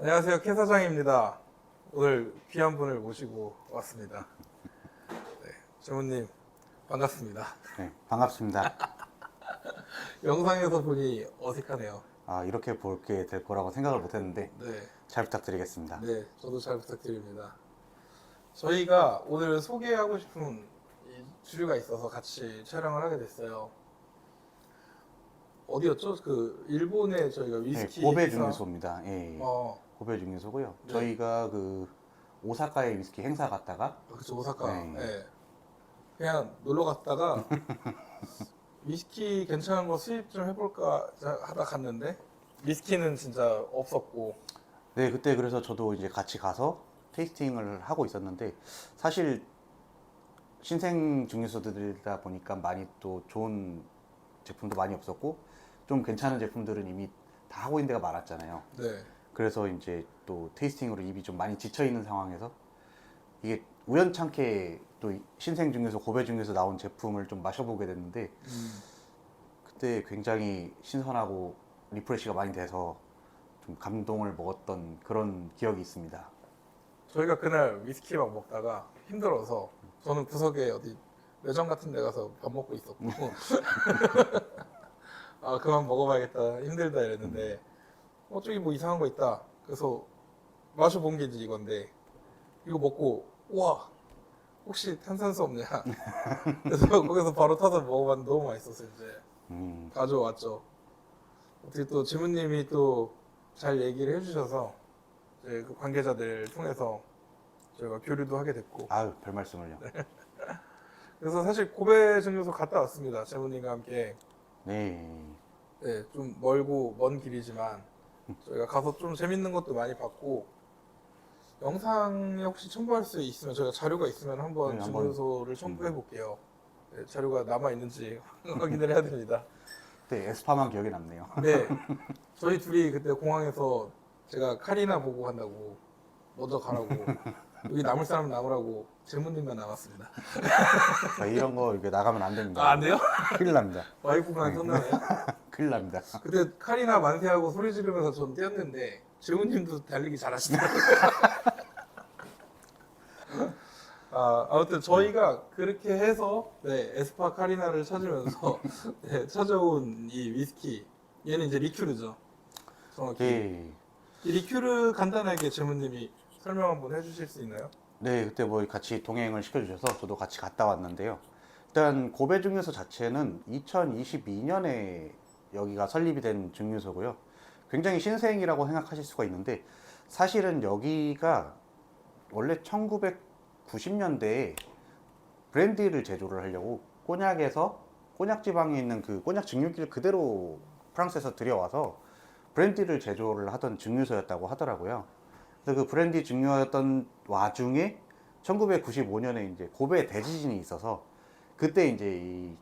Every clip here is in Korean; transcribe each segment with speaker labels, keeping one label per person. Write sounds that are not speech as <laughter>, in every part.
Speaker 1: 안녕하세요. 캐 사장입니다. 오늘 귀한 분을 모시고 왔습니다. 네, 재훈님 반갑습니다.
Speaker 2: 네, 반갑습니다. <laughs>
Speaker 1: 영상에서 보니 어색하네요.
Speaker 2: 아, 이렇게 볼게 될 거라고 생각을 못 했는데
Speaker 1: 네,
Speaker 2: 잘 부탁드리겠습니다.
Speaker 1: 네, 저도 잘 부탁드립니다. 저희가 오늘 소개하고 싶은 이 주류가 있어서 같이 촬영을 하게 됐어요. 어디였죠? 그 일본에 저희가
Speaker 2: 네,
Speaker 1: 위스키
Speaker 2: 고베
Speaker 1: 회사-
Speaker 2: 중류소입니다. 예, 예.
Speaker 1: 어,
Speaker 2: 고베 중류소고요.
Speaker 1: 네.
Speaker 2: 저희가 그 오사카에 위스키 행사 갔다가
Speaker 1: 그쵸 오사카.
Speaker 2: 네.
Speaker 1: 네. 그냥 놀러 갔다가 <laughs> 위스키 괜찮은 거 수입 좀 해볼까 하다 갔는데 위스키는 진짜 없었고
Speaker 2: 네, 그때 그래서 저도 이제 같이 가서 테이스팅을 하고 있었는데 사실 신생 중류소들이다 보니까 많이 또 좋은 제품도 많이 없었고 좀 괜찮은 제품들은 이미 다 하고 있는 데가 많았잖아요.
Speaker 1: 네.
Speaker 2: 그래서 이제 또 테이스팅으로 입이 좀 많이 지쳐 있는 상황에서 이게 우연찮게 또 신생 중에서 고배 중에서 나온 제품을 좀 마셔보게 됐는데
Speaker 1: 음,
Speaker 2: 그때 굉장히 신선하고 리프레시가 많이 돼서 좀 감동을 먹었던 그런 기억이 있습니다.
Speaker 1: 저희가 그날 위스키 막 먹다가 힘들어서 저는 구석에 어디 매점 같은 데 가서 밥 먹고 있었고. <laughs> <laughs> 아 그만 먹어봐야겠다. 힘들다 이랬는데 어 저기 뭐 이상한 거 있다. 그래서 마셔본 게 이제 이건데 이거 먹고 와 혹시 탄산수 없냐? <laughs> 그래서 거기서 바로 타서 먹어봤는데 너무 맛있었어요 이제.
Speaker 2: 음,
Speaker 1: 가져왔죠. 어떻게 또 지문님이 또 잘 얘기를 해주셔서 이제 그 관계자들 통해서 저희가 교류도 하게 됐고.
Speaker 2: 아유 별 말씀을요.
Speaker 1: 그래서 사실 고베 증류소 갔다 왔습니다 재문님과 함께.
Speaker 2: 네,
Speaker 1: 네, 좀 멀고 먼 길이지만 저희가 가서 좀 재밌는 것도 많이 봤고 영상에 혹시 첨부할 수 있으면 저희가 자료가 있으면 한번
Speaker 2: 네, 한번.
Speaker 1: 증류소를 첨부해 볼게요. 네, 자료가 남아 있는지 <laughs> 확인을 해야 됩니다.
Speaker 2: 그때 에스파만 기억에 남네요.
Speaker 1: 네, <laughs> 저희 둘이 그때 공항에서 제가 카리나 보고 간다고 먼저 가라고 <laughs> 여기 남을 사람 남으라고 재문님만 남았습니다.
Speaker 2: 자, 이런 거 이렇게 나가면 안 됩니다.
Speaker 1: 아, 안 돼요?
Speaker 2: 큰일 납니다.
Speaker 1: 와이프만 끝나네요.
Speaker 2: 큰일 납니다. <laughs>
Speaker 1: 그때 카리나 만세하고 소리 지르면서 전 뛰었는데 재훈님도 달리기 잘하시더라고요. <laughs> 아, 아무튼 저희가 그렇게 해서 네, 에스파 카리나를 찾으면서 <laughs> 네, 찾아온 이 위스키 얘는 이제 리큐르죠. 정확히
Speaker 2: 네,
Speaker 1: 이 리큐르 간단하게 재훈님이 설명 한번 해주실 수 있나요?
Speaker 2: 네, 그때 뭐 같이 동행을 시켜주셔서 저도 같이 갔다 왔는데요. 일단 고배 증류소 자체는 2022년에 여기가 설립이 된 증류소고요. 굉장히 신생이라고 생각하실 수가 있는데 사실은 여기가 원래 1990년대에 브랜디를 제조를 하려고 꼬냑에서 꼬냑 지방에 있는 그 꼬냑 증류기를 그대로 프랑스에서 들여와서 브랜디를 제조를 하던 증류소였다고 하더라고요. 그래서 그 브랜디 증류하였던 와중에 1995년에 이제 고베 대지진이 있어서 그때 이제 이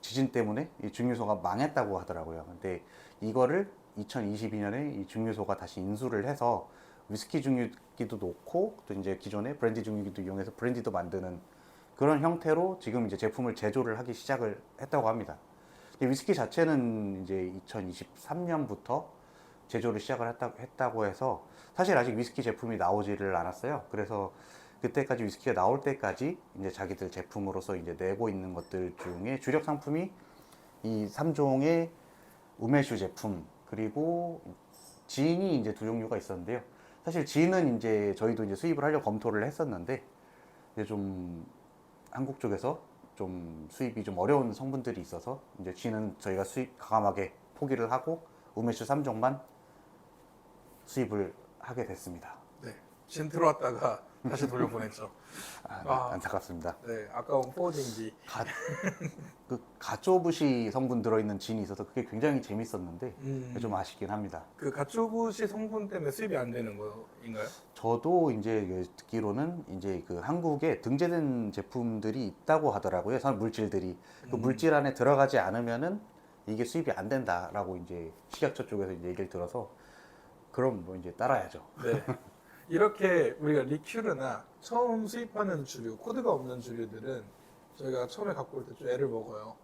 Speaker 2: 지진 때문에 이 증류소가 망했다고 하더라고요. 근데 이거를 2022년에 이 증류소가 다시 인수를 해서 위스키 증류기도 놓고 또 이제 기존의 브랜디 증류기도 이용해서 브랜디도 만드는 그런 형태로 지금 이제 제품을 제조를 하기 시작을 했다고 합니다. 근데 위스키 자체는 이제 2023년부터 제조를 시작을 했다, 했다고 해서 사실 아직 위스키 제품이 나오지를 않았어요. 그래서 그때까지 위스키가 나올 때까지 이제 자기들 제품으로서 이제 내고 있는 것들 중에 주력 상품이 이 3종의 우메슈 제품 그리고 진이 이제 두 종류가 있었는데요. 사실 진은 이제 저희도 이제 수입을 하려고 검토를 했었는데 이제 좀 한국 쪽에서 좀 수입이 좀 어려운 성분들이 있어서 이제 진은 저희가 수입 가감하게 포기를 하고 우메슈 3종만 수입을 하게 됐습니다.
Speaker 1: 네, 진 들어왔다가 다시 돌려보냈죠.
Speaker 2: 아, 네,
Speaker 1: 아.
Speaker 2: 안타깝습니다.
Speaker 1: 네, 아까운 포워딩기.
Speaker 2: 가, 그 가쪼부시 성분 들어있는 진이 있어서 그게 굉장히 재밌었는데
Speaker 1: 음,
Speaker 2: 좀 아쉽긴 합니다.
Speaker 1: 그 가츠오부시 성분 때문에 수입이 안 되는 거인가요?
Speaker 2: 저도 이제 그 듣기로는 이제 그 한국에 등재된 제품들이 있다고 하더라고요. 선 물질들이 그
Speaker 1: 음.
Speaker 2: 물질 안에 들어가지 않으면은 이게 수입이 안 된다라고 이제 식약처 쪽에서 이제 얘기를 들어서 그럼 뭐 이제 따라야죠.
Speaker 1: 네. <laughs> 이렇게 우리가 리큐르나 처음 수입하는 주류, 코드가 없는 주류들은 저희가 처음에 갖고 올 때 좀 애를 먹어요.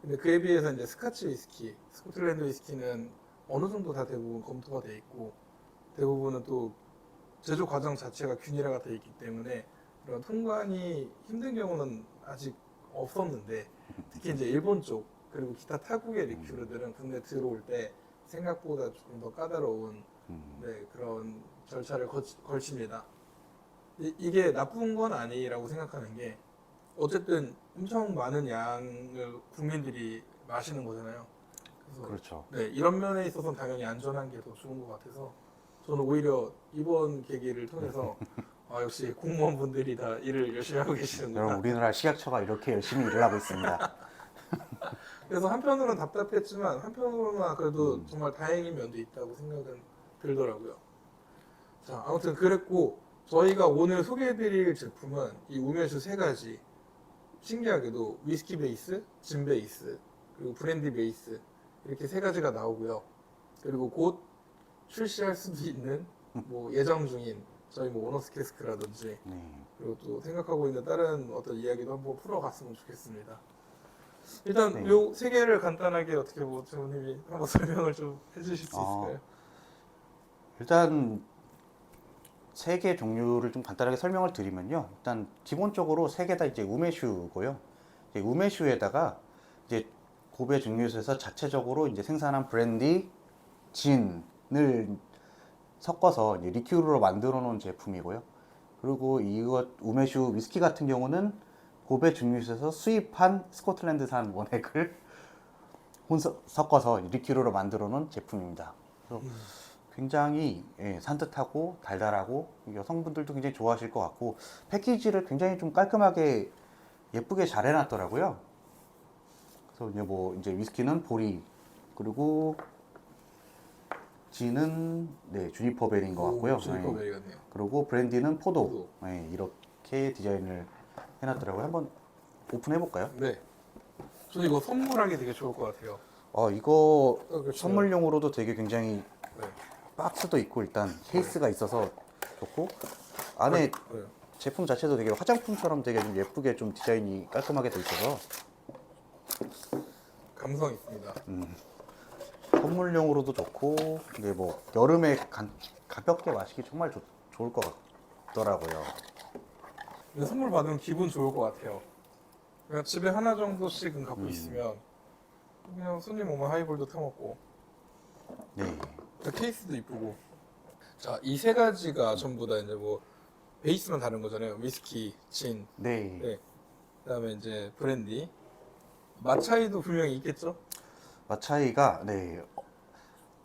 Speaker 1: 근데 그에 비해서 이제 스카치 위스키, 스코틀랜드 위스키는 어느 정도 다 대부분 검토가 돼 있고 대부분은 또 제조 과정 자체가 균일화가 되어 있기 때문에 그런 통관이 힘든 경우는 아직 없었는데 특히 이제 일본 쪽 그리고 기타 타국의 리큐르들은 국내 들어올 때 생각보다 조금 더 까다로운
Speaker 2: 음.
Speaker 1: 네, 그런 절차를 거치- 걸칩니다. 이, 이게 나쁜 건 아니라고 생각하는 게 어쨌든 엄청 많은 양을 국민들이 마시는 거잖아요. 그래서
Speaker 2: 그렇죠.
Speaker 1: 네, 이런 면에 있어서는 당연히 안전한 게 더 좋은 것 같아서 저는 오히려 이번 계기를 통해서 <laughs> 아, 역시 공무원분들이 다 일을 열심히 하고
Speaker 2: 여러분
Speaker 1: 계시는구나.
Speaker 2: 우리나라 식약처가 이렇게 열심히 일을 하고 있습니다. <laughs>
Speaker 1: 그래서 한편으로는 답답했지만 한편으로는 그래도
Speaker 2: 음.
Speaker 1: 정말 다행인 면도 있다고 생각은 들더라고요. 자, 아무튼 그랬고 저희가 오늘 소개해드릴 제품은 이 우메슈 세 가지 신기하게도 위스키 베이스, 진 베이스, 그리고 브랜디 베이스 이렇게 세 가지가 나오고요. 그리고 곧 출시할 수도 있는 뭐 예정 중인 저희 뭐 오너스 캐스크라든지
Speaker 2: 네.
Speaker 1: 그리고 또 생각하고 있는 다른 어떤 이야기도 한번 풀어갔으면 좋겠습니다. 일단
Speaker 2: 네.
Speaker 1: 요세 개를 간단하게 어떻게 뭐 재호님이 한번 <laughs> 설명을 좀 해주실 수
Speaker 2: 아.
Speaker 1: 있을까요?
Speaker 2: 일단 세 개 종류를 좀 간단하게 설명을 드리면요. 일단 기본적으로 세 개 다 이제 우메슈고요. 이제 우메슈에다가 이제 고베 증류소에서 자체적으로 이제 생산한 브랜디, 진을 섞어서 이제 리큐르로 만들어 놓은 제품이고요. 그리고 이것 우메슈 위스키 같은 경우는 고베 증류소에서 수입한 스코틀랜드산 원액을 <laughs> 혼서 섞어서 리큐르로 만들어 놓은 제품입니다. 그래서 굉장히 예, 산뜻하고 달달하고 여성분들도 굉장히 좋아하실 것 같고 패키지를 굉장히 좀 깔끔하게 예쁘게 잘 해놨더라고요. 그래서 이제 뭐 이제 위스키는 보리 그리고 진은 네 주니퍼 벨인 것 같고요.
Speaker 1: 주니퍼
Speaker 2: 예.
Speaker 1: 베리 같네요.
Speaker 2: 그리고 브랜디는 포도.
Speaker 1: 포도.
Speaker 2: 예, 이렇게 디자인을 해놨더라고요. 한번 오픈해 볼까요?
Speaker 1: 네. 저는 이거 선물하기 되게 좋을 것 같아요.
Speaker 2: 어 이거
Speaker 1: 어, 그렇죠.
Speaker 2: 선물용으로도 되게 굉장히
Speaker 1: 네.
Speaker 2: 박스도 있고 일단 케이스가 있어서 좋고 안에
Speaker 1: 네.
Speaker 2: 제품 자체도 되게 화장품처럼 되게 좀 예쁘게 좀 디자인이 깔끔하게 돼 있어서
Speaker 1: 감성 있습니다.
Speaker 2: 선물용으로도 좋고 이게 뭐 여름에 간- 가볍게 마시기 정말 좋, 좋을 것 같더라고요.
Speaker 1: 근데 선물 받으면 기분 좋을 것 같아요. 그냥 집에 하나 정도씩은 갖고
Speaker 2: 음.
Speaker 1: 있으면 그냥 손님 오면 하이볼도 타먹고
Speaker 2: 네.
Speaker 1: 그 케이스도 이쁘고 자 이 세 가지가 전부 다 이제 뭐 베이스만 다른 거잖아요 위스키, 진,
Speaker 2: 네.
Speaker 1: 네. 그다음에 이제 브랜디 맛 차이도 분명히 있겠죠?
Speaker 2: 맛 차이가 네. 어,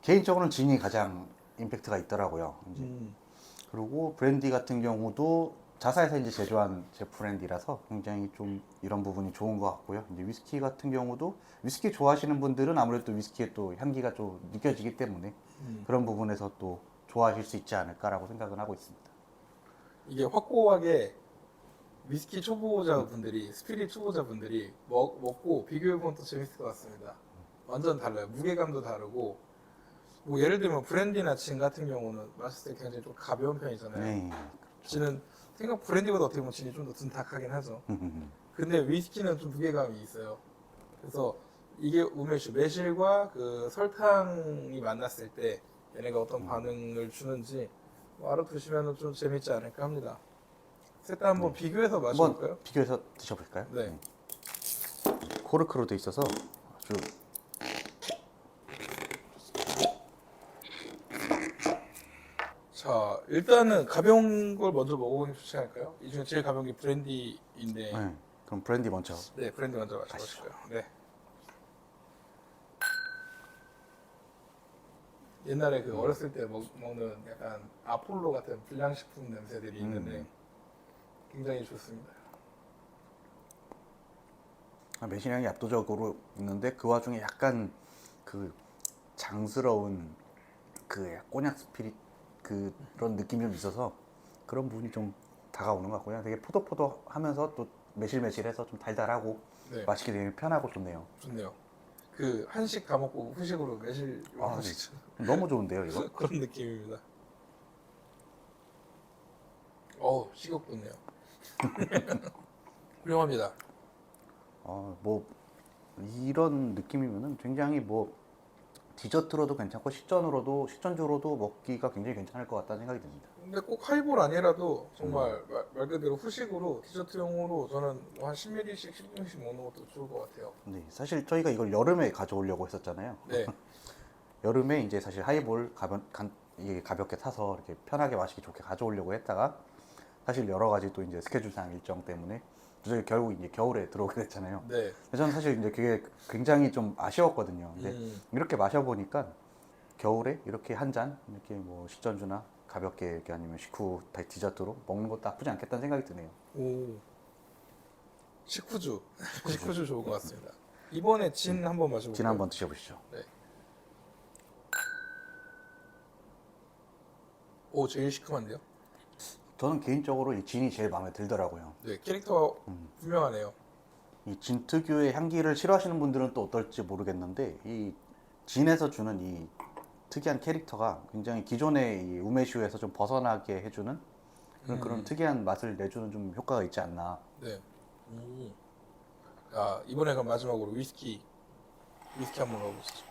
Speaker 2: 개인적으로는 진이 가장 임팩트가 있더라고요. 이제
Speaker 1: 음.
Speaker 2: 그리고 브랜디 같은 경우도 자사에서 이제 제조한 제 브랜디라서 굉장히 좀 이런 부분이 좋은 것 같고요. 이제 위스키 같은 경우도 위스키 좋아하시는 분들은 아무래도 위스키의 또 향기가 좀 느껴지기 때문에
Speaker 1: 음.
Speaker 2: 그런 부분에서 또 좋아하실 수 있지 않을까라고 생각은 하고 있습니다.
Speaker 1: 이게 확고하게 위스키 초보자분들이 스피릿 초보자분들이 먹, 먹고 비교해보면 더 재밌을 것 같습니다. 완전 달라요. 무게감도 다르고 뭐 예를 들면 브랜디나 진 같은 경우는 마셨을 때 굉장히 좀 가벼운 편이잖아요.
Speaker 2: 네.
Speaker 1: 진은 생각 브랜디보다 어떻게 보면 진이 좀더 둔탁하긴 하죠. 근데 위스키는 좀 무게감이 있어요. 그래서 이게 우메슈 매실과 그 설탕이 만났을 때 얘네가 어떤 반응을 주는지 뭐 알아두시면 좀 재밌지 않을까 합니다. 셋 다 한번 비교해서 마셔볼까요?
Speaker 2: 비교해서 드셔볼까요?
Speaker 1: 네.
Speaker 2: 코르크로 돼 있어서 아주
Speaker 1: 자 일단은 가벼운 걸 먼저 먹어보는 게 좋지 않을까요? 이 중에 제일 가벼운 게 브랜디인데
Speaker 2: 네. 그럼 브랜디 먼저.
Speaker 1: 네 브랜디 먼저 마셔보실까요? 네. 옛날에 그 어렸을 때 먹, 먹는 약간 아폴로 같은 불량식품 냄새들이 있는데
Speaker 2: 음.
Speaker 1: 굉장히 좋습니다.
Speaker 2: 아, 매실향이 압도적으로 있는데 그 와중에 약간 그 장스러운 그 꼬냑 스피릿 그 그런 느낌이 좀 있어서 그런 부분이 좀 다가오는 것 같고요. 되게 포도포도하면서 또 매실매실해서 좀 달달하고
Speaker 1: 네,
Speaker 2: 마시기 되게 편하고 좋네요.
Speaker 1: 좋네요. 그 한식 다 먹고 후식으로 매실
Speaker 2: 아,
Speaker 1: 한식
Speaker 2: 너무 좋은데요, 이거? <laughs>
Speaker 1: 그런 느낌입니다. 어우 식욕 돋네요. <laughs> 훌륭합니다.
Speaker 2: 어, 뭐 이런 느낌이면은 굉장히 뭐 디저트로도 괜찮고 식전으로도 식전주로도 먹기가 굉장히 괜찮을 것 같다는 생각이 듭니다.
Speaker 1: 근데 꼭 하이볼 아니라도 정말 말, 말 그대로 후식으로 디저트용으로 저는 한 10ml씩 10분씩 먹는 것도 좋을 것 같아요.
Speaker 2: 네, 사실 저희가 이걸 여름에 가져오려고 했었잖아요.
Speaker 1: 네. <laughs>
Speaker 2: 여름에 이제 사실 하이볼 가볍, 간, 이게 가볍게 타서 이렇게 편하게 마시기 좋게 가져오려고 했다가 사실 여러 가지 또 이제 스케줄상 일정 때문에 저희 결국 이제 겨울에 들어오게 됐잖아요.
Speaker 1: 네.
Speaker 2: 저는 사실 이제 그게 굉장히 좀 아쉬웠거든요. 근데
Speaker 1: 음,
Speaker 2: 이렇게 마셔보니까 겨울에 이렇게 한 잔 이렇게 뭐 식전주나 가볍게 이렇게 아니면 식후 다 디저트로 먹는 것도 나쁘지 않겠다는 생각이 드네요.
Speaker 1: 오. 식후주. 식후주 좋은 것 같습니다. 이번에 진 한번 마셔볼까요?
Speaker 2: 진 한번 드셔보시죠.
Speaker 1: 오, 제일 시큼한데요?
Speaker 2: 저는 개인적으로 이 진이 제일 마음에 들더라고요.
Speaker 1: 네, 캐릭터가
Speaker 2: 음.
Speaker 1: 분명하네요.
Speaker 2: 이 진 특유의 향기를 싫어하시는 분들은 또 어떨지 모르겠는데 이 진에서 주는 이 특이한 캐릭터가 굉장히 기존의 이 우메슈에서 좀 벗어나게 해주는 그런,
Speaker 1: 음.
Speaker 2: 그런 특이한 맛을 내주는 좀 효과가 있지 않나.
Speaker 1: 네. 음. 아, 이번에 그럼 마지막으로 위스키. 위스키 한번 먹어보시죠.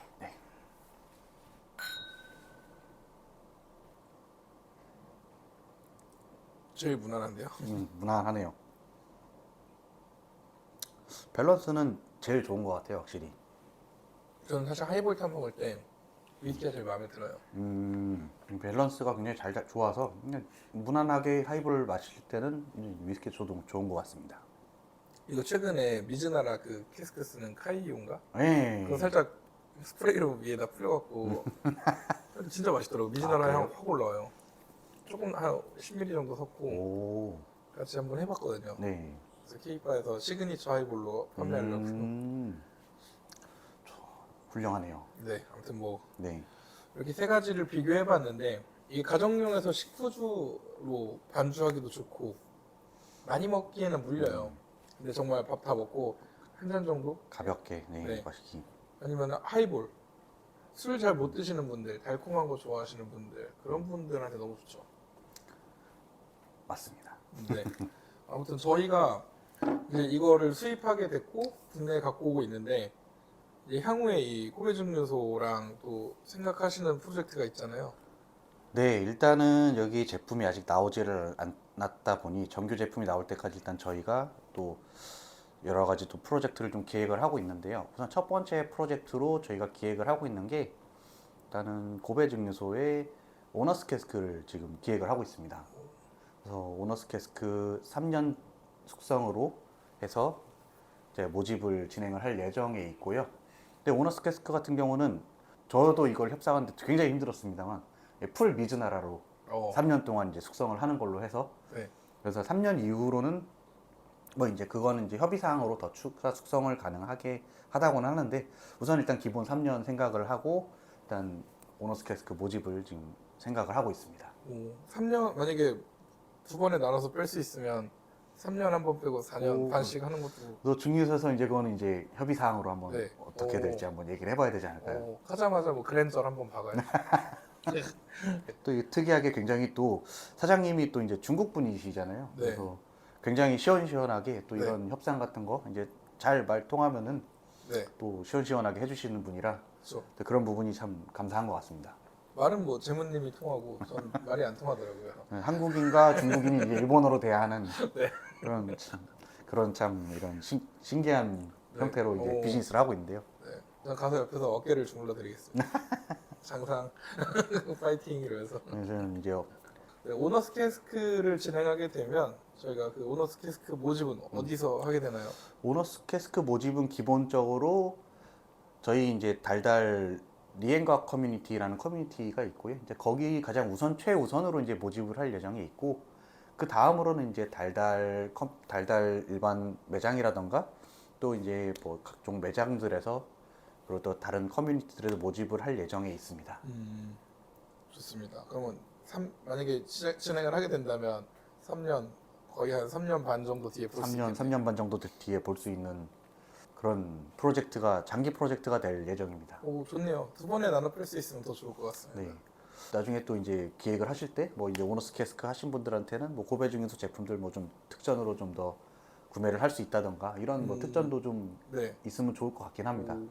Speaker 1: 제일 무난한데요?
Speaker 2: 음, 무난하네요. 밸런스는 제일 좋은 것 같아요, 확실히.
Speaker 1: 저는 사실 하이볼 타 먹을 때 위스키가 제일 마음에 들어요.
Speaker 2: 음, 밸런스가 굉장히 잘, 잘 좋아서 그냥 무난하게 하이볼을 마실 때는 위스키 저도 좋은 것 같습니다.
Speaker 1: 이거 최근에 미즈나라 그 캐스크 쓰는 카이온가?
Speaker 2: 네.
Speaker 1: 그거 살짝 스프레이로 위에다 뿌려갖고 <laughs> 진짜 맛있더라고. 미즈나라
Speaker 2: 아,
Speaker 1: 향
Speaker 2: 그래요?
Speaker 1: 확 올라와요. 조금 한 10ml 정도 섞고
Speaker 2: 오,
Speaker 1: 같이 한번 해봤거든요.
Speaker 2: 네.
Speaker 1: 그래서 케이바에서 시그니처 하이볼로 판매하려고.
Speaker 2: 음, 저, 훌륭하네요.
Speaker 1: 네, 아무튼 뭐
Speaker 2: 네.
Speaker 1: 이렇게 세 가지를 비교해봤는데 이게 가정용에서 식후주로 반주하기도 좋고 많이 먹기에는 물려요. 근데 정말 밥 다 먹고 한 잔 정도
Speaker 2: 가볍게 네,
Speaker 1: 네.
Speaker 2: 마시기.
Speaker 1: 아니면 하이볼 술 잘 못 드시는 분들 달콤한 거 좋아하시는 분들 그런 분들한테 너무 좋죠.
Speaker 2: 맞습니다.
Speaker 1: 네. 아무튼 저희가 이제 이거를 수입하게 됐고 국내에 갖고 오고 있는데 이제 향후에 이 코베 증류소랑 또 생각하시는 프로젝트가 있잖아요.
Speaker 2: 네, 일단은 여기 제품이 아직 나오지를 않았다 보니 정규 제품이 나올 때까지 일단 저희가 또 여러 가지 또 프로젝트를 좀 기획을 하고 있는데요. 우선 첫 번째 프로젝트로 저희가 기획을 하고 있는 게 일단은 고베 증류소의 오너스 캐스크를 지금 기획을 하고 있습니다. 그래서 오너스 캐스크 3년 숙성으로 해서 모집을 진행을 할 예정에 있고요. 근데 오너스 캐스크 같은 경우는 저도 이걸 협상하는데 굉장히 힘들었습니다만 예, 풀 미즈나라로
Speaker 1: 어,
Speaker 2: 3년 동안 이제 숙성을 하는 걸로 해서
Speaker 1: 네.
Speaker 2: 그래서 3년 이후로는 뭐 이제 그거는 이제 협의 사항으로 더 추가 숙성을 가능하게 하다고는 하는데 우선 일단 기본 3년 생각을 하고 일단 오너스 캐스크 모집을 지금 생각을 하고 있습니다.
Speaker 1: 오, 3년 만약에 두 번에 나눠서 뺄 수 있으면 3년 한 번 빼고 4년
Speaker 2: 오.
Speaker 1: 반씩 하는 것도
Speaker 2: 그래서 중유소에서 이제 그거는 이제 협의 사항으로 한번
Speaker 1: 네.
Speaker 2: 어떻게
Speaker 1: 오.
Speaker 2: 될지 한번 얘기를 해봐야 되지 않을까요?
Speaker 1: 어, 하자마자 뭐 그랜저 한번 박아요. <laughs>
Speaker 2: 또이 특이하게 굉장히 또 사장님이 또 이제 중국 분이시잖아요.
Speaker 1: 네.
Speaker 2: 그래서 굉장히 시원시원하게 또
Speaker 1: 네.
Speaker 2: 이런 협상 같은 거 이제 잘 말 통하면은
Speaker 1: 네,
Speaker 2: 또 시원시원하게 해주시는 분이라
Speaker 1: 그렇죠.
Speaker 2: 또 그런 부분이 참 감사한 것 같습니다.
Speaker 1: 말은 뭐 재무님이 통하고 전 말이 안 통하더라고요. <laughs>
Speaker 2: 네, 한국인과 중국인이 이제 일본어로 대하는 <laughs>
Speaker 1: 네.
Speaker 2: 그런 참, 그런 참 이런 신, 신기한
Speaker 1: 네.
Speaker 2: 형태로 이제
Speaker 1: 오.
Speaker 2: 비즈니스를 하고 있는데요.
Speaker 1: 네, 전 가서 옆에서 어깨를 주물러 드리겠습니다. <laughs> 장상 파이팅 이러면서
Speaker 2: 그래서 이제
Speaker 1: 네, 오너스 캐스크를 진행하게 되면 저희가 그 오너스 캐스크 모집은
Speaker 2: 음.
Speaker 1: 어디서 하게 되나요?
Speaker 2: 오너스 캐스크 모집은 기본적으로 저희 이제 달달 리엔과 커뮤니티라는 커뮤니티가 있고요. 이제 거기 가장 우선 최우선으로 이제 모집을 할 예정이 있고 그 다음으로는 이제 달달 컴, 달달 일반 매장이라던가 또 이제 뭐 각종 매장들에서 그리고 또 다른 커뮤니티들에서 모집을 할 예정에 있습니다.
Speaker 1: 음, 좋습니다. 그러면 삼, 만약에 시- 진행을 하게 된다면 3년 거의 한 3년 반 정도 뒤에 볼수
Speaker 2: 3년,
Speaker 1: 있겠네요.
Speaker 2: 3년 반 정도 뒤에 볼 수 있는 그런 프로젝트가 장기 프로젝트가 될 예정입니다.
Speaker 1: 오 좋네요. 두 번에 나눠 뺄 수 있으면 더 좋을 것 같습니다.
Speaker 2: 네. 나중에 또 이제 기획을 하실 때 뭐 이제 오너스 캐스크 하신 분들한테는 뭐 고배 중에서 제품들 뭐 좀 특전으로 좀 더 구매를 할 수 있다던가 이런 뭐
Speaker 1: 음.
Speaker 2: 특전도 좀
Speaker 1: 네.
Speaker 2: 있으면 좋을 것 같긴 합니다.
Speaker 1: 오,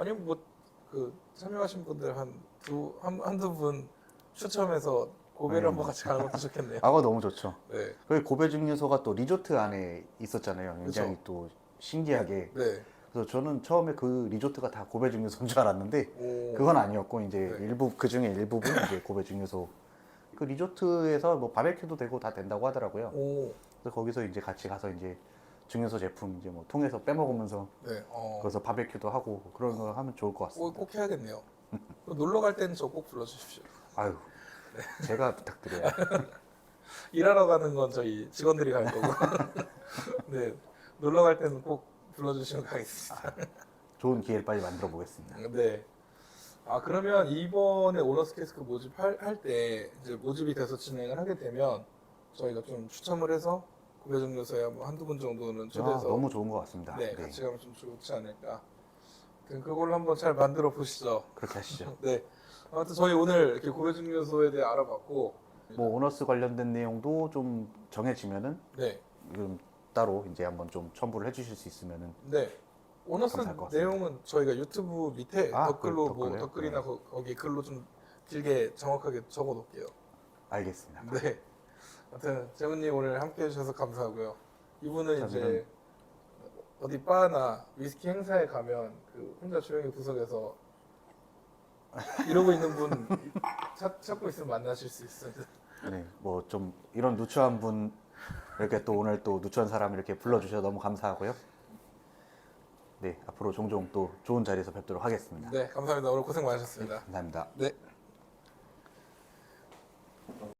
Speaker 1: 아니면 뭐그 참여하신 분들 한두 한, 한두 분 추첨해서 고배를
Speaker 2: 음.
Speaker 1: 한번 같이 가는 것도 좋겠네요. <laughs>
Speaker 2: 아가 너무 좋죠.
Speaker 1: 네.
Speaker 2: 그 고베 증류소가 또 리조트 안에 있었잖아요. 굉장히 또 신기하게.
Speaker 1: 네.
Speaker 2: 그래서 저는 처음에 그 리조트가 다 고베 증류소인 줄 알았는데
Speaker 1: 오.
Speaker 2: 그건 아니었고 이제
Speaker 1: 네.
Speaker 2: 일부 그 중에 일부분 이제 고베 증류소 그 리조트에서 뭐 바베큐도 되고 다 된다고 하더라고요.
Speaker 1: 오.
Speaker 2: 그래서 거기서 이제 같이 가서 이제 증류소 제품 이제 뭐 통해서 빼먹으면서
Speaker 1: 네. 어.
Speaker 2: 거기서 바베큐도 하고 그런 거 하면 좋을 것
Speaker 1: 꼭,
Speaker 2: 같습니다.
Speaker 1: 꼭 해야겠네요. 또 놀러 갈 때는 저 꼭 불러주십시오.
Speaker 2: 아유 제가 부탁드려요. <laughs>
Speaker 1: 일하러 가는 건 저희 직원들이 갈 거고. <laughs> 네. 놀러 갈 때는 꼭 불러주시면 가겠습니다.
Speaker 2: 좋은 기회를 빨리 만들어 보겠습니다. <laughs>
Speaker 1: 네. 아 그러면 이번에 오너스 캐스크 모집할 할때 이제 모집이 돼서 진행을 하게 되면 저희가 좀 추첨을 해서 구배 정류소에 뭐 한두 분 정도는
Speaker 2: 아,
Speaker 1: 초대해서
Speaker 2: 너무 좋은 것 같습니다.
Speaker 1: 네,
Speaker 2: 네,
Speaker 1: 같이 가면 좀 좋지 않을까. 그걸로 한번 잘 만들어 보시죠.
Speaker 2: 그렇게 하시죠. <laughs>
Speaker 1: 네. 아무튼 저희 오늘 이렇게 구배 정류소에 대해 알아봤고,
Speaker 2: 뭐 오너스 관련된 내용도 좀 정해지면은
Speaker 1: 네,
Speaker 2: 좀 따로 이제 한번 좀 첨부를 해주실 수 있으면은
Speaker 1: 네. 오너스
Speaker 2: 감사할 것 같습니다.
Speaker 1: 내용은 저희가 유튜브 밑에
Speaker 2: 아,
Speaker 1: 댓글로
Speaker 2: 그
Speaker 1: 뭐? 댓글이나
Speaker 2: 네.
Speaker 1: 거, 거기 글로 좀 길게 정확하게 적어 놓을게요.
Speaker 2: 알겠습니다.
Speaker 1: 네. 아무튼 재훈님 오늘 함께 해주셔서 감사하고요. 이분은 이제
Speaker 2: 저는-
Speaker 1: 어디 바나 위스키 행사에 가면 그 혼자 조용히 구석에서 이러고 있는 분 <laughs> 찾, 찾고 있으면 만나실 수 있습니다.
Speaker 2: 네, 뭐 좀 이런 누추한 분 이렇게 또 오늘 또 누추한 사람 이렇게 불러주셔서 너무 감사하고요. 네, 앞으로 종종 또 좋은 자리에서 뵙도록 하겠습니다.
Speaker 1: 네, 감사합니다. 오늘 고생 많으셨습니다.
Speaker 2: 감사합니다.
Speaker 1: 네.